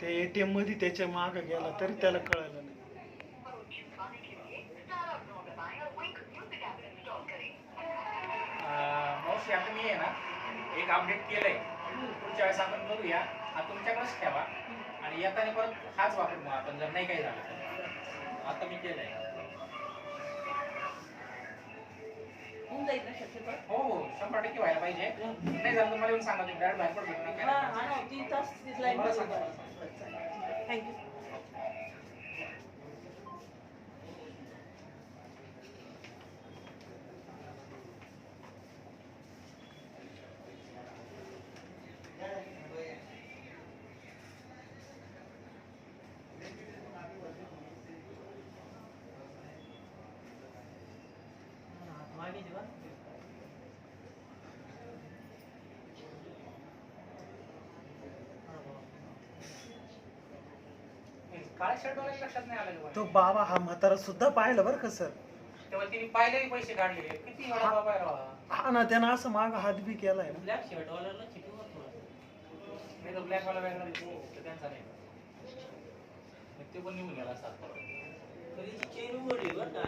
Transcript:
ते एटीएममध्ये त्याच्या माग गेला तरी त्याला कळलं नाही. अं, मावशी आता मी आहे ना एक अपडेट केलंय. पुढच्या वेळेस आपण करूया हा तुमच्याकडेच ठेवा. आणि येताना परत हाच वापरू मग आपण जर नाही काही झालं तर. आता मी केलंय. होऊन जाईल ना शक्यतो. हो टक्के व्हायला पाहिजे नाही झालं तर मला येऊन सांगा तुम्ही डायरेक्ट बाहेर पडतो नाही हा काय हा ना तीन तास तिथं लाईन मला सांगा. थँक्यू काळ्या शर्ट वाला लक्षात नाही आलं तो? बाबा हा म्हातारा सुद्धा पाहिलं बरं का सर? तेव्हा तिने पाहिलेले पैसे काढलेले. किती वेळा बाबा आहे राव. हा ना त्यानं असं माग हात बी केलाय. ना ब्लॅक नाही तर ब्लॅक वाला वेगळा दिसतो तर त्यांचा नाही. मग ते पण निघून गेला असता कधीची चेन उघडली बरं का.